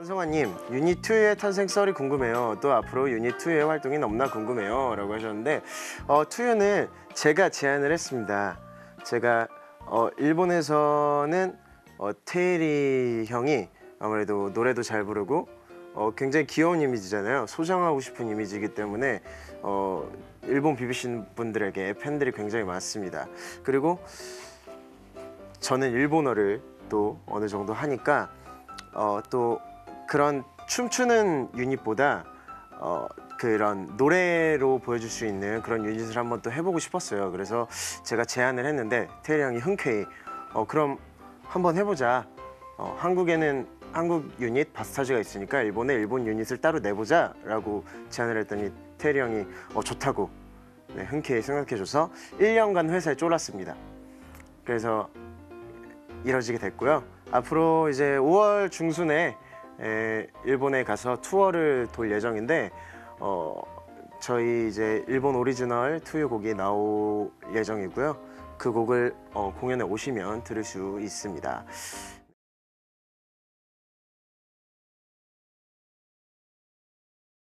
원성아님 유닛 2의 탄생 썰이 궁금해요. 또 앞으로 유닛 2의 활동이 너무나 궁금해요.라고 하셨는데 어, 2는 제가 제안을 했습니다. 제가 어, 일본에서는 어, 테일이 형이 아무래도 노래도 잘 부르고 어, 굉장히 귀여운 이미지잖아요. 소장하고 싶은 이미지이기 때문에 어, 일본 BBC 분들에게 팬들이 굉장히 많습니다. 그리고 저는 일본어를 또 어느 정도 하니까 어, 또 그런 춤추는 유닛보다 어, 그런 노래로 보여줄 수 있는 그런 유닛을 한번 또 해보고 싶었어요. 그래서 제가 제안을 했는데 태일이 형이 흔쾌히 어, 그럼 한번 해보자. 어, 한국에는 한국 유닛 바스타즈가 있으니까 일본에 일본 유닛을 따로 내보자라고 제안을 했더니 태일이 형이 어, 좋다고 네, 흔쾌히 생각해줘서 1년간 회사에 쫄았습니다. 그래서 이뤄지게 됐고요. 앞으로 이제 5월 중순에 에, 일본에 가서 투어를 돌 예정인데 어, 저희 이제 일본 오리지널 투유 곡이 나올 예정이고요. 그 곡을 어, 공연에 오시면 들을 수 있습니다.